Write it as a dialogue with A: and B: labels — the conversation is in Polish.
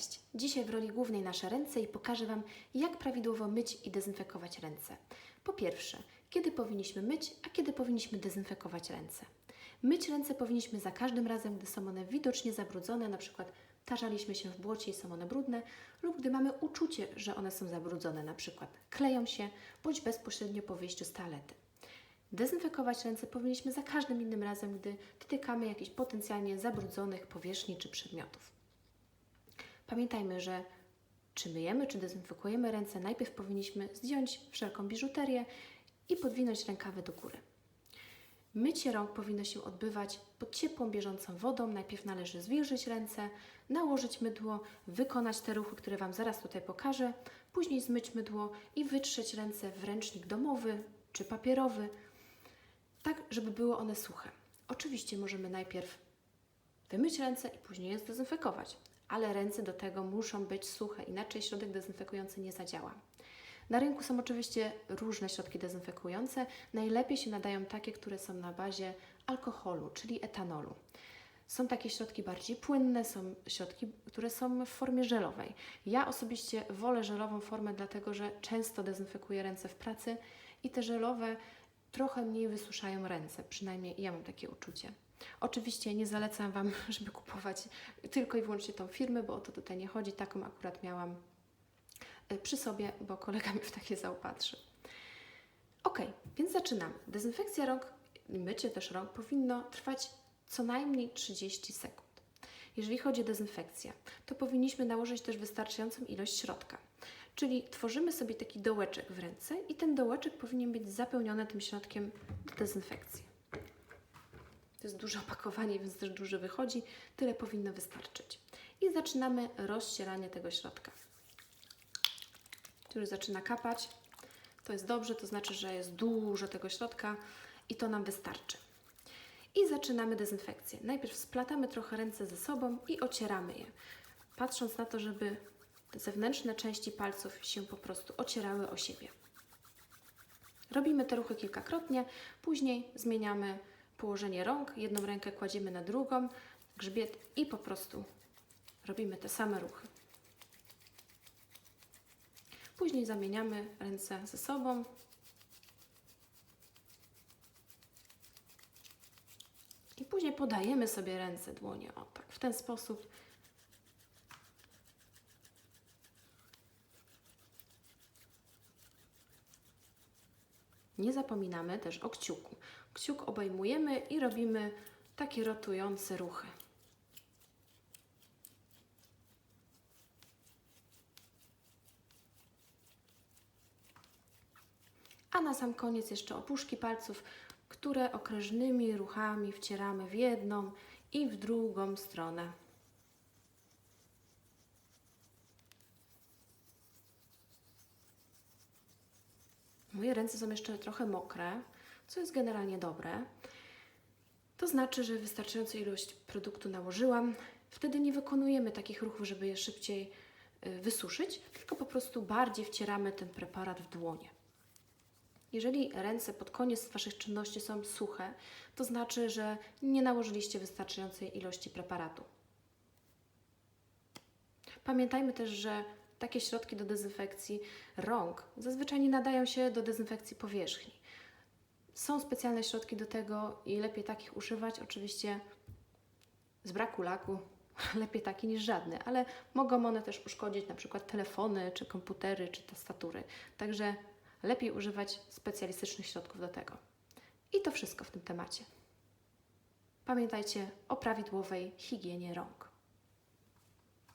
A: Cześć! Dzisiaj w roli głównej nasze ręce i pokażę Wam, jak prawidłowo myć i dezynfekować ręce. Po pierwsze, kiedy powinniśmy myć, a kiedy powinniśmy dezynfekować ręce. Myć ręce powinniśmy za każdym razem, gdy są one widocznie zabrudzone, przykład tarzaliśmy się w błocie i są one brudne, lub gdy mamy uczucie, że one są zabrudzone, przykład kleją się, bądź bezpośrednio po wyjściu z toalety. Dezynfekować ręce powinniśmy za każdym innym razem, gdy dotykamy jakichś potencjalnie zabrudzonych powierzchni czy przedmiotów. Pamiętajmy, że czy myjemy, czy dezynfekujemy ręce, najpierw powinniśmy zdjąć wszelką biżuterię i podwinąć rękawy do góry. Mycie rąk powinno się odbywać pod ciepłą, bieżącą wodą. Najpierw należy zwilżyć ręce, nałożyć mydło, wykonać te ruchy, które Wam zaraz tutaj pokażę, później zmyć mydło i wytrzeć ręce w ręcznik domowy czy papierowy, tak żeby były one suche. Oczywiście możemy najpierw wymyć ręce i później je zdezynfekować, ale ręce do tego muszą być suche, inaczej środek dezynfekujący nie zadziała. Na rynku są oczywiście różne środki dezynfekujące. Najlepiej się nadają takie, które są na bazie alkoholu, czyli etanolu. Są takie środki bardziej płynne, są środki, które są w formie żelowej. Ja osobiście wolę żelową formę, dlatego że często dezynfekuję ręce w pracy i te żelowe trochę mniej wysuszają ręce, przynajmniej ja mam takie uczucie. Oczywiście nie zalecam Wam, żeby kupować tylko i wyłącznie tą firmę, bo o to tutaj nie chodzi. Taką akurat miałam y, przy sobie, bo kolega mnie w takie zaopatrzy. Ok, więc zaczynamy. Dezynfekcja rąk, mycie też rąk powinno trwać co najmniej 30 sekund. Jeżeli chodzi o dezynfekcję, to powinniśmy nałożyć też wystarczającą ilość środka. Czyli tworzymy sobie taki dołeczek w ręce i ten dołeczek powinien być zapełniony tym środkiem do dezynfekcji. To jest duże opakowanie, więc też duży wychodzi. Tyle powinno wystarczyć. I zaczynamy rozcieranie tego środka. Już zaczyna kapać. To jest dobrze, to znaczy, że jest dużo tego środka i to nam wystarczy. I zaczynamy dezynfekcję. Najpierw splatamy trochę ręce ze sobą i ocieramy je, patrząc na to, żeby zewnętrzne części palców się po prostu ocierały o siebie. Robimy te ruchy kilkakrotnie, później zmieniamy położenie rąk, jedną rękę kładziemy na drugą, grzbiet i po prostu robimy te same ruchy. Później zamieniamy ręce ze sobą. I później podajemy sobie ręce, dłonie, o tak, w ten sposób. Nie zapominamy też o kciuku. Kciuk obejmujemy i robimy takie rotujące ruchy. A na sam koniec jeszcze opuszki palców, które okrężnymi ruchami wcieramy w jedną i w drugą stronę. Moje ręce są jeszcze trochę mokre, co jest generalnie dobre. To znaczy, że wystarczającą ilość produktu nałożyłam. Wtedy nie wykonujemy takich ruchów, żeby je szybciej y, wysuszyć, tylko po prostu bardziej wcieramy ten preparat w dłonie. Jeżeli ręce pod koniec Waszych czynności są suche, to znaczy, że nie nałożyliście wystarczającej ilości preparatu. Pamiętajmy też, że takie środki do dezynfekcji rąk zazwyczaj nie nadają się do dezynfekcji powierzchni. Są specjalne środki do tego i lepiej takich używać. Oczywiście z braku laku lepiej taki niż żadny, ale mogą one też uszkodzić na przykład telefony, czy komputery, czy tastatury. Także lepiej używać specjalistycznych środków do tego. I to wszystko w tym temacie. Pamiętajcie o prawidłowej higienie rąk.